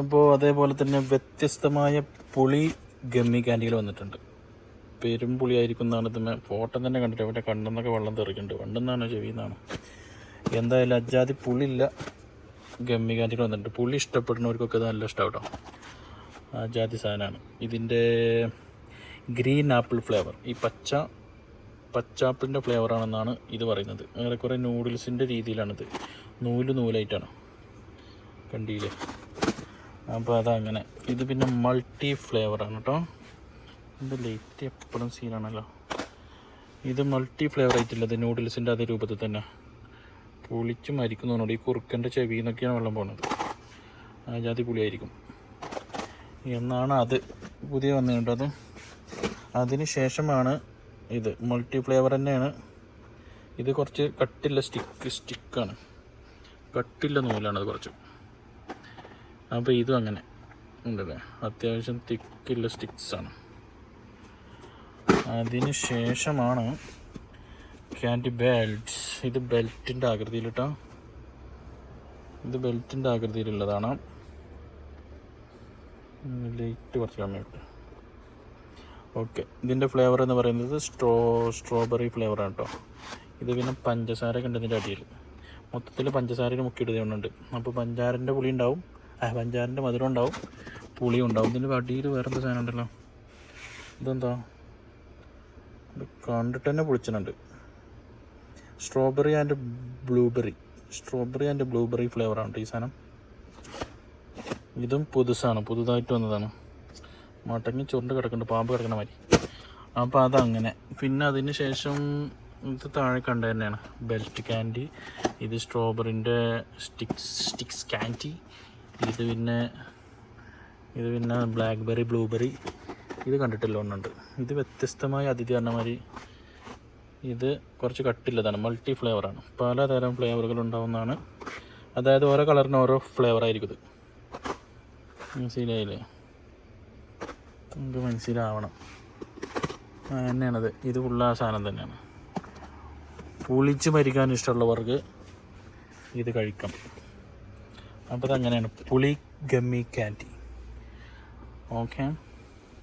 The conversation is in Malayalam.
അപ്പോൾ അതേപോലെ തന്നെ വ്യത്യസ്തമായ പുളി ഗമ്മി ക്യാൻഡികൾ വന്നിട്ടുണ്ട്. പെരും പുളിയായിരിക്കും എന്നാണ് ഇതിന് ഫോട്ടോ തന്നെ കണ്ടിട്ട് അവിടെ കണ്ണെന്നൊക്കെ വെള്ളം തെറിക്കുന്നുണ്ട്. വണ്ടെന്നാണോ ചെവിന്നാണ് എന്തായാലും അജാതി പുളിയില്ല ഗമ്മി ക്യാൻഡികൾ വന്നിട്ടുണ്ട്. പുളി ഇഷ്ടപ്പെടുന്നവർക്കൊക്കെ നല്ല ഇഷ്ടം കേട്ടോ അജാതി സാധനമാണ്. ഇതിന്റെ ഗ്രീൻ ആപ്പിൾ ഫ്ലേവർ. ഈ പച്ച പച്ചാപ്പിളിന്റെ ഫ്ലേവറാണെന്നാണ് ഇത് പറയുന്നത്. ഏറെക്കുറെ നൂഡിൽസിന്റെ രീതിയിലാണിത്. നൂൽ നൂലായിട്ടാണ്. കണ്ടില്ലേ? അപ്പോൾ അതങ്ങനെ ഇത് പിന്നെ മൾട്ടി ഫ്ലേവറാണ് കേട്ടോ ഇത് ലൈറ്റ് എപ്പോഴും സീനാണല്ലോ ഇത് മൾട്ടി ഫ്ലേവർ ആയിട്ടുള്ളത് നൂഡിൽസിന്റെ അതേ രൂപത്തിൽ തന്നെ. പുളിച്ച് മരിക്കുന്നതുകൊണ്ട് ഈ കുറുക്കന്റെ ചെവിയിൽ നിന്നൊക്കെയാണ് വെള്ളം പോകുന്നത് ആ ജാതി പുളിയായിരിക്കും. എന്നാണ് അത് പുതിയ വന്നിട്ടുള്ളത് അതിന് ശേഷമാണ് ഇത്. മൾട്ടി ഫ്ലേവർ തന്നെയാണ്. ഇത് കുറച്ച് കട്ടില്ല സ്റ്റിക്ക് സ്റ്റിക്കാണ് കട്ടില്ല നൂലാണ് അത് കുറച്ച്. അപ്പോൾ ഇതും അങ്ങനെ ഉണ്ടല്ലേ? അത്യാവശ്യം തിക്കുള്ള സ്റ്റിക്സാണ് അതിന് ശേഷമാണ് ക്യാൻഡി ബെൽറ്റ്സ് ഇത് ബെൽറ്റിന്റെ ആകൃതിയിലിട്ടോ? ഇത് ബെൽറ്റിന്റെ ആകൃതിയിലുള്ളതാണ്. ലൈറ്റ് കുറച്ച് കമ്മിയുണ്ട് ഓക്കെ ഇതിന്റെ ഫ്ലേവർ എന്ന് പറയുന്നത് സ്ട്രോ സ്ട്രോബെറി ഫ്ലേവറാണ് കേട്ടോ ഇത് പിന്നെ പഞ്ചസാര കണ്ടതിന്റെ അടിയിൽ. മൊത്തത്തിൽ പഞ്ചസാരയിൽ മുക്കിയിടുന്നുണ്ട് അപ്പോൾ പഞ്ചാരന്റെ പുളി ഉണ്ടാവും. പഞ്ചാരന്റെ മധുരം ഉണ്ടാവും പുളിയും ഉണ്ടാവും. ഇതിന്റെ അടിയിൽ വേറെ എന്താ സാധനം ഉണ്ടല്ലോ? ഇതെന്താ? ഇത് കണ്ടിട്ട് തന്നെ പൊളിച്ചിട്ടുണ്ട്. Strawberry and blueberry strawberry and blueberry ഫ്ലേവറാണ് ഈ സാധനം. ഇതും പുതുസാണ് പുതുതായിട്ട് വന്നതാണ്. മടങ്ങി ചുരുണ്ട് കിടക്കുന്നുണ്ട് പാമ്പ് കിടക്കുന്ന മാതിരി. അപ്പോൾ അതങ്ങനെ. പിന്നെ അതിന് ശേഷം ഇത് താഴെ കണ്ട തന്നെയാണ്. ബെൽറ്റ് ക്യാൻഡി ഇത് സ്ട്രോബെറിന്റെ സ്റ്റിക്സ് സ്റ്റിക്സ് ക്യാൻഡി ഇത് പിന്നെ ഇത് പിന്നെ ബ്ലാക്ക്ബെറി ബ്ലൂബെറി ഇത് കണ്ടിട്ടില്ല ഒന്നുണ്ട്. ഇത് വ്യത്യസ്തമായ അതിഥി പറഞ്ഞമാതിരി ഇത് കുറച്ച് കട്ടില്ലതാണ് മൾട്ടി ഫ്ലേവറാണ് പലതരം ഫ്ലേവറുകൾ ഉണ്ടാവുന്നതാണ്. അതായത് ഓരോ കളറിന് ഓരോ ഫ്ലേവർ ആയിരിക്കും ഇത്. മനസ്സിലായില്ലേ? നമുക്ക് മനസ്സിലാവണം. തന്നെയാണത് ഇത്. ഫുള്ള സാധനം തന്നെയാണ്. പുളിച്ച് മരിക്കാൻ ഇഷ്ടമുള്ളവർക്ക് ഇത് കഴിക്കാം. അപ്പോൾ അതങ്ങനെയാണ് പുളി ഗമ്മി ക്യാൻഡി ഓക്കെ